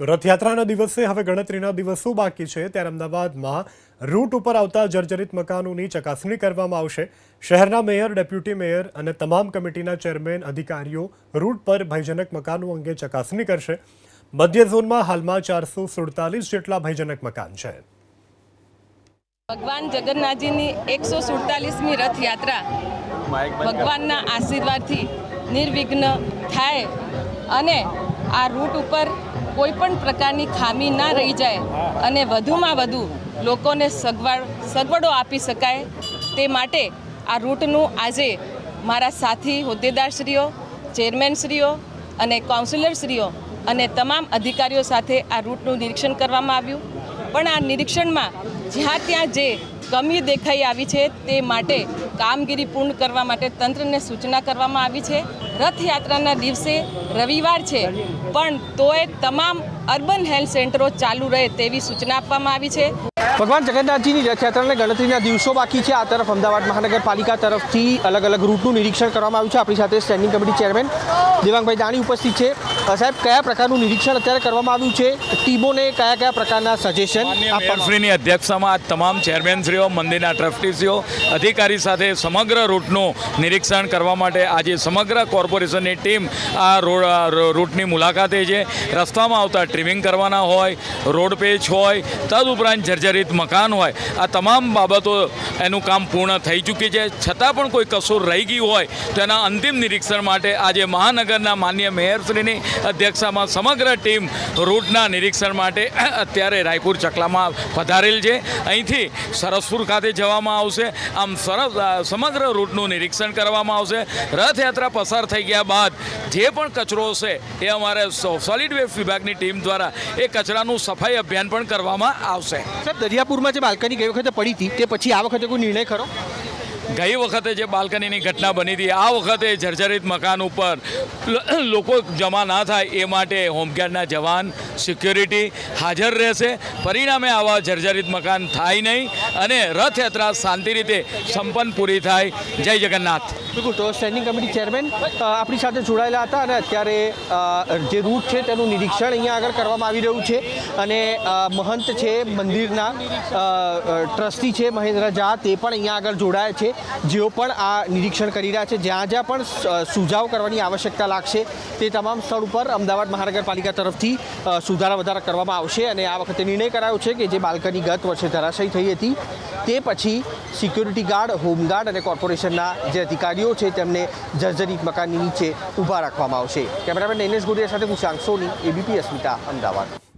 તો રથયાત્રાના દિવસે હવે ગણતરીના દિવસો બાકી છે. ત્યારે અમદાવાદમાં રૂટ ઉપર આવતા જર્જરિત મકાનોની ચકાસણી કરવામાં આવશે. શહેરના મેયર, ડેપ્યુટી મેયર અને તમામ કમિટીના ચેરમેન અધિકારીઓ રૂટ પર ભયજનક મકાનો અંગે ચકાસણી કરશે. મધ્ય ઝોનમાં હાલમાં ચારસો સુડતાલીસ જેટલા ભયજનક મકાન છે. ભગવાન જગન્નાથજીની એકસો સુડતાલીસમી રથયાત્રા ભગવાનના આશીર્વાદથી નિર્વિઘ્ન થાય અને આ રૂટ ઉપર કોઈ પણ પ્રકારની ખામી ના રહી જાય અને વધુમાં વધુ લોકોને સગવડ, સગવડો આપી શકાય તે માટે આ રૂટનું આજે મારા સાથી હોદ્દેદારશ્રીઓ, ચેરમેનશ્રીઓ અને કાઉન્સિલરશ્રીઓ અને તમામ અધિકારીઓ સાથે આ રૂટનું નિરીક્ષણ કરવામાં આવ્યું. પણ આ નિરીક્ષણમાં જ્યાં ત્યાં જે કમી દેખાઈ આવી છે તે માટે કામગીરી પૂર્ણ કરવા માટે તંત્રને સૂચના કરવામાં આવી છે. રથયાત્રાના દિવસે રવિવાર છે, પણ તોય તમામ અર્બન હેલ્થ સેન્ટરો ચાલુ રહે તેવી સૂચના આપવામાં આવી છે. ભગવાન જગન્નાથજીની રથયાત્રાને ગણતરીના દિવસો બાકી છે. આ તરફ અમદાવાદ મહાનગરપાલિકા તરફથી અલગ અલગ રૂટનું નિરીક્ષણ કરવામાં આવ્યું છે. આપણી સાથે standing committee chairman Devangbhai Dani ઉપસ્થિત છે. સાહેબ કયા પ્રકારનું નિરીક્ષણ અત્યારે કરવામાં આવ્યું છે? ટીમોને કયા કયા પ્રકારના સજેશન મેયરશ્રીની અધ્યક્ષતામાં આ તમામ ચેરમેનશ્રીઓ મંદિરના ટ્રસ્ટીશ્રીઓ અધિકારી સાથે સમગ્ર રૂટનું નિરીક્ષણ કરવા માટે આજે સમગ્ર કોર્પોરેશનની ટીમ આ રોડ રૂટની મુલાકાતે છે. રસ્તામાં આવતા ટ્રીમિંગ કરવાના હોય રોડ પેચ હોય તદઉપરાંત જર્જરિત મકાન હોય આ તમામ બાબતો એનું કામ પૂર્ણ થઈ ચૂકી છે. છતાં પણ કોઈ કસૂર રહી ગયું હોય તેના અંતિમ નિરીક્ષણ માટે આજે મહાનગરના માન્ય મેયરશ્રીની અધ્યક્ષતામાં સમગ્ર ટીમ રૂટના નિરીક્ષણ માટે અત્યારે રાયપુર ચકલામાં પધારેલ છે. અહીંથી સરસપુર ખાતે જવામાં આવશે. આમ સરસ સમગ્ર રૂટનું નિરીક્ષણ કરવામાં આવશે. રથયાત્રા પસાર થઈ ગયા બાદ જે પણ કચરો હશે એ અમારે સોલિડ વેસ્ટ વિભાગની ટીમ દ્વારા એ કચરાનું સફાઈ અભિયાન પણ કરવામાં આવશે. સર દરિયાપુરમાં જે બાલ્કની ગઈ વખતે પડી હતી, તે પછી આ વખતે કોઈ નિર્ણય ખરો? ગઈ વખતે જે બાલ્કનીની ઘટના બની હતી, આ વખતે જર્જરિત મકાન ઉપર લોકો જમા ના થાય એ માટે હોમગાર્ડના જવાન સિક્યોરિટી હાજર રહેશે. પરિણામે આવા જર્જરિત મકાન થાય નહીં અને રથયાત્રા શાંતિ રીતે સંપન્ન પૂરી થાય. જય જગન્નાથ. બિલકુલ, તો સ્ટેન્ડિંગ કમિટી ચેરમેન આપણી સાથે જોડાયેલા હતા અને અત્યારે જે રૂટ છે તેનું નિરીક્ષણ અહીંયા આગળ કરવામાં આવી રહ્યું છે. અને મહંત છે, મંદિરના ટ્રસ્ટી છે, મહેન્દ્ર ઝા, તે પણ અહીંયા આગળ જોડાયા છે. જેઓ પણ આ નિરીક્ષણ કરી રહ્યા છે, જ્યાં જ્યાં પણ સુઝાવ કરવાની આવશ્યકતા લાગશે, તે તમામ સ્થળ ઉપર અમદાવાદ મહાનગરપાલિકા તરફથી સુધારા વધારા કરવામાં આવશે અને આ વખતે નિર્ણય કરાયો છે કે જે બાલ્કની ગત વર્ષે ધરાશયી થઈ હતી, તે પછી સિક્યુરિટી ગાર્ડ હોમગાર્ડ અને કોર્પોરેશનના જે અધિકારીઓ છે, તેમને જર્જરિત મકાનની નીચે ઊભા રાખવામાં આવશે. કેમેરામેન નૈનેશ ગોડિયા સાથે હું સાંગસોની સોની, એબીપી, અસ્મિતા, અમદાવાદ.